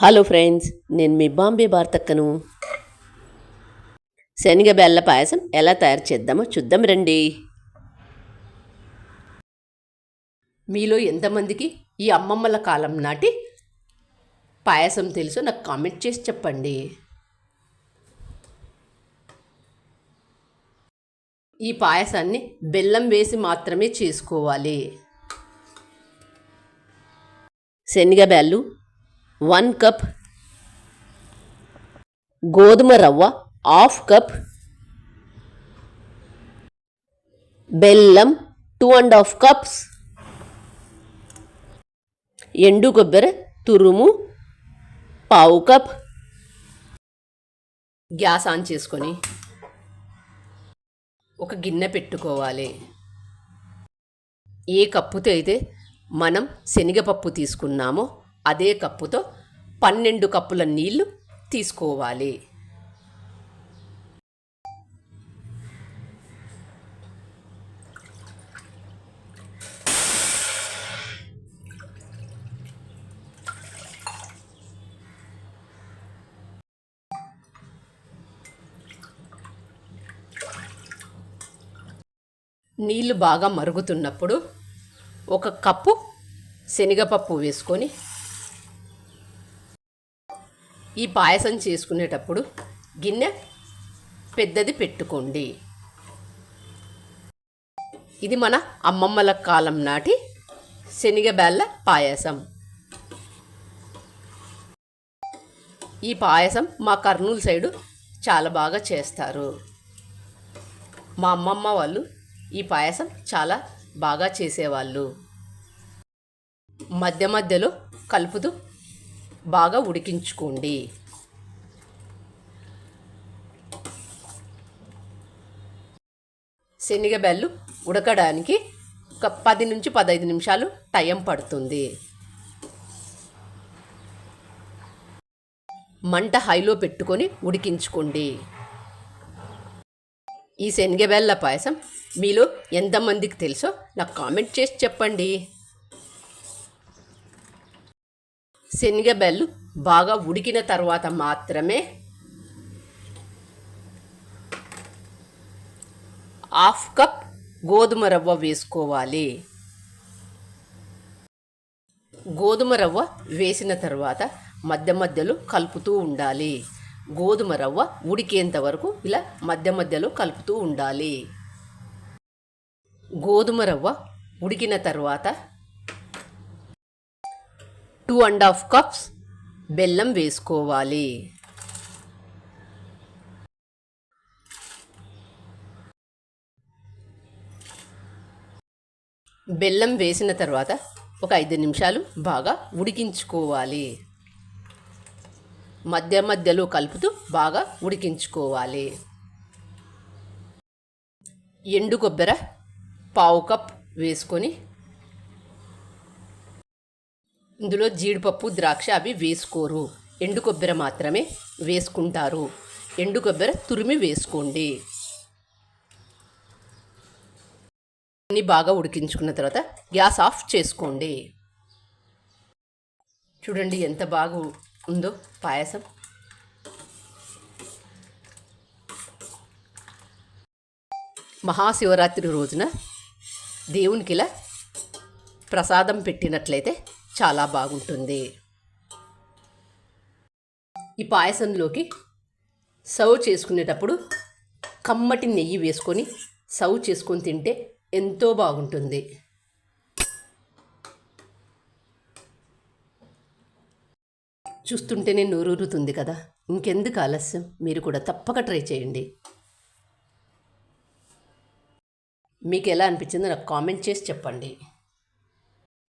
Hello friends నేను మీ బాంబే భారతక్కను శనగ బెల్ల పాయసం ఎలా తయారు చేద్దామో చూద్దాం రండి. మీలో ఎంతమందికి ఈ అమ్మమ్మల కాలం నాటి పాయసం తెలుసో నాకు కామెంట్ చేసి చెప్పండి. ఈ పాయసాన్ని బెల్లం వేసి మాత్రమే చేసుకోవాలి. శనగబ్యాళ్ళు వన్ కప్ గోధుమ రవ్వ హాఫ్ కప్ బెల్లం టూ అండ్ హాఫ్ కప్స్ ఎండు కొబ్బరి తురుము పావు కప్. గ్యాస్ ఆన్ చేసుకొని ఒక గిన్నె పెట్టుకోవాలి. ఏ కప్పుతో అయితే మనం శనగపప్పు తీసుకున్నామో అదే కప్పుతో పన్నెండు కప్పుల నీళ్ళు తీసుకోవాలి. నీళ్ళు బాగా మరుగుతున్నప్పుడు ఒక కప్పు శనగపప్పు వేసుకొని ఈ పాయసం చేసుకునేటప్పుడు గిన్నె పెద్దది పెట్టుకోండి. ఇది మన అమ్మమ్మల కాలం నాటి శనగబెల్ల పాయసం. ఈ పాయసం మా కర్నూలు సైడు చాలా బాగా చేస్తారు. మా అమ్మమ్మ వాళ్ళు ఈ పాయసం చాలా బాగా చేసేవాళ్ళు. మధ్య మధ్యలో కలుపుతూ బాగా ఉడికించుకోండి. శనగబెల్లు ఉడకడానికి ఒక పది నుంచి పదహైదు నిమిషాలు టైం పడుతుంది. మంట హైలో పెట్టుకొని ఉడికించుకోండి. ఈ శనగబెల్ల పాయసం మీలో ఎంతమందికి తెలుసో నాకు కామెంట్ చేసి చెప్పండి. శనగబెల్లు బాగా ఉడికిన తర్వాత మాత్రమే హాఫ్ కప్ గోధుమ రవ్వ వేసుకోవాలి. గోధుమ రవ్వ వేసిన తర్వాత మధ్య మధ్యలో కలుపుతూ ఉండాలి. గోధుమ రవ్వ ఉడికేంత వరకు ఇలా మధ్య మధ్యలో కలుపుతూ ఉండాలి. గోధుమ రవ్వ ఉడికిన తర్వాత టూ అండ్ హాఫ్ కప్స్ బెల్లం వేసుకోవాలి. బెల్లం వేసిన తర్వాత ఒక ఐదు నిమిషాలు బాగా ఉడికించుకోవాలి. మధ్య మధ్యలో కలుపుతూ బాగా ఉడికించుకోవాలి. ఎండు కొబ్బర పావు కప్ వేసుకొని ఇందులో జీడిపప్పు ద్రాక్ష అవి వేసుకోరు. ఎండు కొబ్బరి మాత్రమే వేసుకుంటారు. ఎండు కొబ్బరి తురిమి వేసుకోండి. అన్నీ బాగా ఉడికించుకున్న తర్వాత గ్యాస్ ఆఫ్ చేసుకోండి. చూడండి ఎంత బాగా ఉందో పాయసం. మహాశివరాత్రి రోజున దేవునికి ఇలా ప్రసాదం పెట్టినట్లయితే చాలా బాగుంటుంది. ఈ పాయసంలోకి సర్వ్ చేసుకునేటప్పుడు కమ్మటి నెయ్యి వేసుకొని సర్వ్ చేసుకొని తింటే ఎంతో బాగుంటుంది. చూస్తుంటేనే నోరూరుతుంది కదా. ఇంకెందుకు ఆలస్యం? మీరు కూడా తప్పక ట్రై చేయండి. మీకు ఎలా అనిపించిందో నాకు కామెంట్ చేసి చెప్పండి.